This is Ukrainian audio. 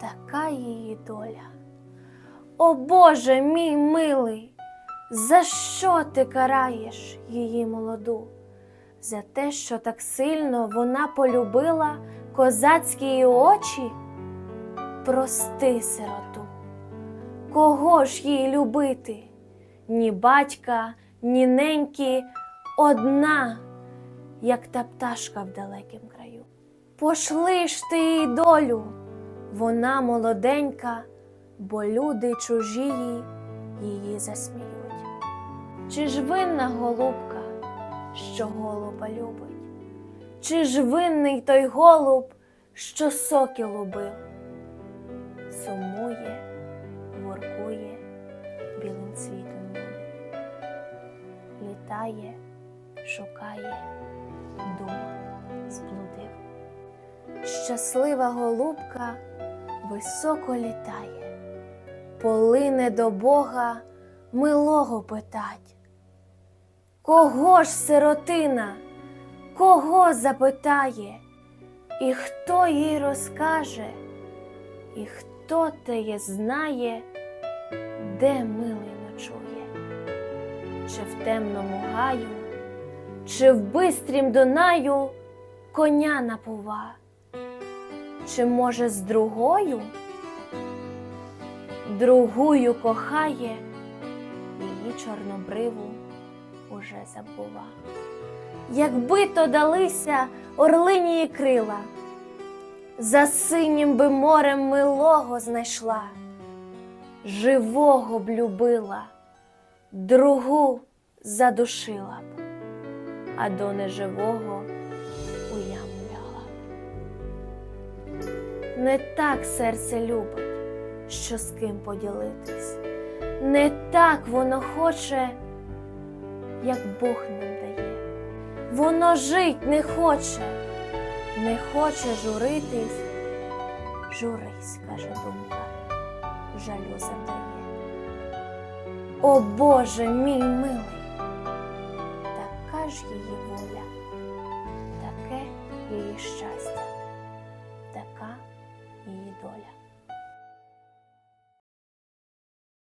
така її доля. О Боже мій милий, за що ти караєш її молоду? За те, що так сильно вона полюбила козацькі її очі? Прости, сироту, кого ж їй любити? Ні батька, ні неньки, одна, як та пташка в далекім краю. Пошли ж ти їй долю, вона молоденька, бо люди чужі її засміють. Чи ж винна голубка, що голуба любить? Чи ж винний той голуб, що соки любив? Сумує, воркує, білим цвітом буде. Літає, шукає, дума зблудив. Щаслива голубка високо літає, полине до Бога милого питать. Кого ж сиротина, кого запитає, і хто їй розкаже, і хто теє знає, де милий ночує, чи в темному гаю, чи в бистрім Дунаю коня напува, чи може з другою, другую кохає, її чорнобриву уже забува. Якби то далися орлині крила, за синім би морем милого знайшла, живого б любила, другу задушила б, а до неживого Не так серце любить, що з ким поділитись, не так воно хоче, як Бог нам дає. Воно жить не хоче, не хоче журитись. Журись, каже думка, жалю завдає. О Боже мій милий, така ж її воля, таке її щастя доля.